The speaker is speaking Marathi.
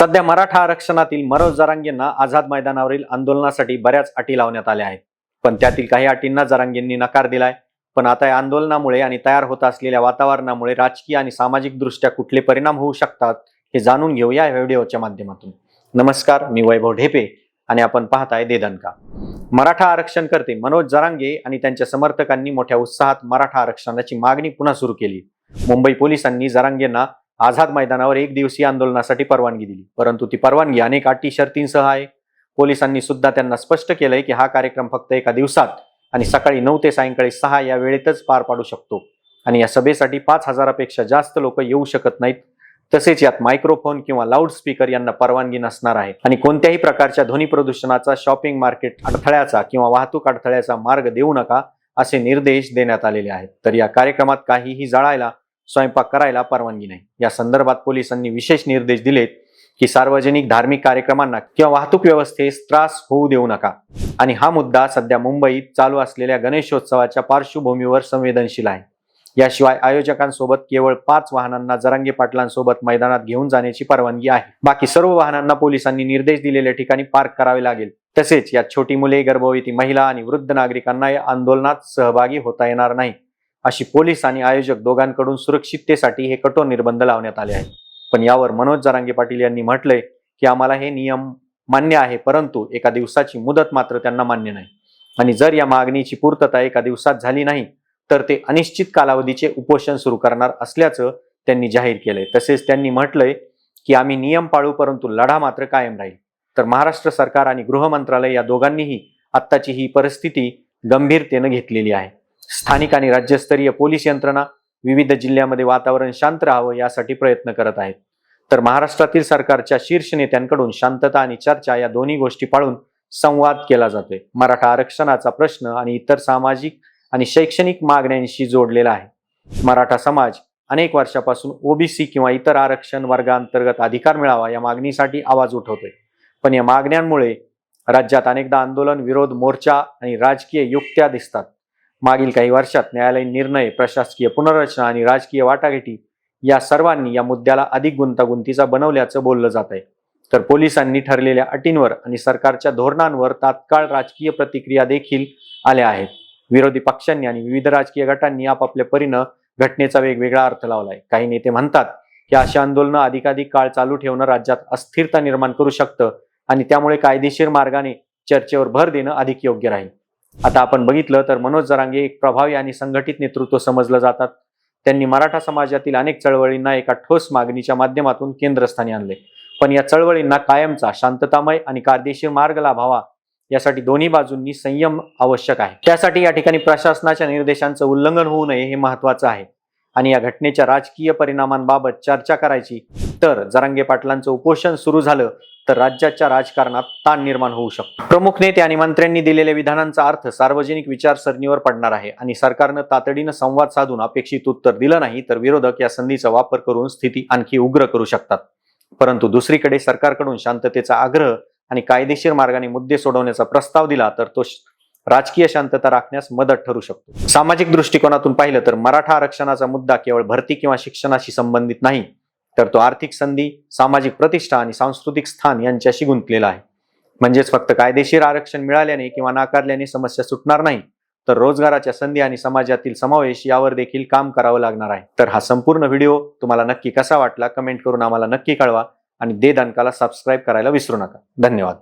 सध्या मराठा आरक्षणातील मनोज जरांगेंना आझाद मैदानावरील आंदोलनासाठी बऱ्याच अटी लावण्यात आल्या आहेत. पण त्यातील काही अटींना जरांगेंनी नकार दिलाय. पण आता या आंदोलनामुळे आणि तयार होत असलेल्या वातावरणामुळे राजकीय आणि सामाजिक दृष्ट्या कुठले परिणाम होऊ शकतात हे जाणून घेऊ या व्हिडिओच्या माध्यमातून. नमस्कार मी वैभव ढेपे आणि आपण पाहताय देदनका. मराठा आरक्षण करते मनोज जरांगे आणि त्यांच्या समर्थकांनी मोठ्या उत्साहात मराठा आरक्षणाची मागणी पुन्हा सुरू केली. मुंबई पोलिसांनी जरांगेंना आझाद मैदानावर एक दिवसीय आंदोलनासाठी परवानगी दिली. परंतु ती परवानगी अनेक अटी शर्तींसह आहे. पोलिसांनी सुद्धा त्यांना स्पष्ट केलंय की हा कार्यक्रम फक्त एका दिवसात आणि सकाळी नऊ ते सायंकाळी सहा या वेळेतच पार पाडू शकतो. आणि या सभेसाठी पाच हजारापेक्षा जास्त लोक येऊ शकत नाहीत. तसेच यात मायक्रोफोन किंवा लाऊडस्पीकर यांना परवानगी नसणार आहे. आणि कोणत्याही प्रकारच्या ध्वनी प्रदूषणाचा शॉपिंग मार्केट अडथळ्याचा किंवा वाहतूक अडथळ्याचा मार्ग देऊ नका असे निर्देश देण्यात आलेले आहेत. तर या कार्यक्रमात काहीही जळायला स्वयंपाक करायला परवानगी नाही. या संदर्भात पोलिसांनी विशेष निर्देश दिलेत की सार्वजनिक धार्मिक कार्यक्रमांना किंवा वाहतूक व्यवस्थेस त्रास होऊ देऊ नका. आणि हा मुद्दा सध्या मुंबईत चालू असलेल्या गणेशोत्सवाच्या पार्श्वभूमीवर संवेदनशील आहे. याशिवाय आयोजकांसोबत केवळ पाच वाहनांना जरांगे पाटलांसोबत मैदानात घेऊन जाण्याची परवानगी आहे. बाकी सर्व वाहनांना पोलिसांनी निर्देश दिलेल्या ठिकाणी पार्क करावे लागेल. तसेच यात छोटी मुले गर्भवती महिला आणि वृद्ध नागरिकांना या आंदोलनात सहभागी होता येणार नाही. अशी पोलीस आणि आयोजक दोघांकडून सुरक्षिततेसाठी हे कठोर निर्बंध लावण्यात आले आहेत. पण यावर मनोज जरांगे पाटील यांनी म्हटलंय की आम्हाला हे नियम मान्य आहे परंतु एका दिवसाची मुदत मात्र त्यांना मान्य नाही. आणि जर या मागणीची पूर्तता एका दिवसात झाली नाही तर ते अनिश्चित कालावधीचे उपोषण सुरू करणार असल्याचं त्यांनी जाहीर केलंय. तसेच त्यांनी म्हटलंय की आम्ही नियम पाळू परंतु लढा मात्र कायम राहील. तर महाराष्ट्र सरकार आणि गृह मंत्रालय या दोघांनीही आत्ताची ही परिस्थिती गंभीरतेनं घेतलेली आहे. स्थानिक आणि राज्यस्तरीय पोलीस यंत्रणा विविध जिल्ह्यामध्ये वातावरण शांत राहावं यासाठी प्रयत्न करत आहेत. तर महाराष्ट्रातील सरकारच्या शीर्ष नेत्यांकडून शांतता आणि चर्चा या दोन्ही गोष्टी पाळून संवाद केला जातोय. मराठा आरक्षणाचा प्रश्न आणि इतर सामाजिक आणि शैक्षणिक मागण्यांशी जोडलेला आहे. मराठा समाज अनेक वर्षापासून ओबीसी किंवा इतर आरक्षण वर्गांतर्गत अधिकार मिळावा या मागणीसाठी आवाज उठवतोय. पण या मागण्यांमुळे राज्यात अनेकदा आंदोलन विरोध मोर्चा आणि राजकीय युक्त्या दिसतात. मागील काही वर्षात न्यायालयीन निर्णय प्रशासकीय पुनर्रचना आणि राजकीय वाटाघाटी या सर्वांनी या मुद्द्याला अधिक गुंतागुंतीचा बनवल्याचं बोललं जात आहे तर पोलिसांनी ठरलेल्या अटींवर आणि सरकारच्या धोरणांवर तात्काळ राजकीय प्रतिक्रिया देखील आल्या आहेत. विरोधी पक्षांनी आणि विविध राजकीय गटांनी आपापल्या परीनं घटनेचा वेगवेगळा अर्थ लावलाय. काही नेते म्हणतात की अशी आंदोलनं अधिकाधिक काळ चालू ठेवणं राज्यात अस्थिरता निर्माण करू शकतं आणि त्यामुळे कायदेशीर मार्गाने चर्चेवर भर देणं अधिक योग्य राहील. आता आपण बघितलं तर मनोज जरांगे एक प्रभावी आणि संघटित नेतृत्व समजलं जातात. त्यांनी मराठा समाजातील अनेक चळवळींना एका ठोस मागणीच्या माध्यमातून केंद्रस्थानी आणले. पण या चळवळींना कायमचा शांततामय आणि कायदेशीर मार्ग लाभावा यासाठी दोन्ही बाजूंनी संयम आवश्यक आहे. त्यासाठी या ठिकाणी प्रशासनाच्या निर्देशांचं उल्लंघन होऊ नये हे महत्वाचं आहे. आणि या घटनेच्या राजकीय परिणामांबाबत चर्चा करायची तर जरांगे पाटलांचं उपोषण सुरू झालं तर राज्याच्या राजकारणात ताण निर्माण होऊ शकतो. प्रमुख नेते आणि मंत्र्यांनी दिलेल्या विधानांचा अर्थ सार्वजनिक विचारसरणीवर पडणार आहे आणि सरकारनं तातडीनं संवाद साधून अपेक्षित उत्तर दिलं नाही तर विरोधक या संधीचा वापर करून स्थिती आणखी उग्र करू शकतात. परंतु दुसरीकडे सरकारकडून शांततेचा आग्रह आणि कायदेशीर मार्गाने मुद्दे सोडवण्याचा प्रस्ताव दिला तर तो राजकीय शांतता राखण्यास मदत ठरू शकतो. सामाजिक दृष्टिकोनातून पाहिलं तर मराठा आरक्षणाचा मुद्दा केवळ भरती किंवा शिक्षणाशी संबंधित नाही तर तो आर्थिक संधी सामाजिक प्रतिष्ठा आणि सांस्कृतिक स्थान यांच्याशी गुंतलेला आहे. म्हणजेच फक्त कायदेशीर आरक्षण मिळाल्याने किंवा नाकारल्याने समस्या सुटणार नाही तर रोजगाराच्या संधी आणि समाजातील समावेश यावर देखील काम करावं लागणार आहे. तर हा संपूर्ण व्हिडिओ तुम्हाला नक्की कसा वाटला कमेंट करून आम्हाला नक्की कळवा आणि दे दणकाला सबस्क्राईब करायला विसरू नका. धन्यवाद.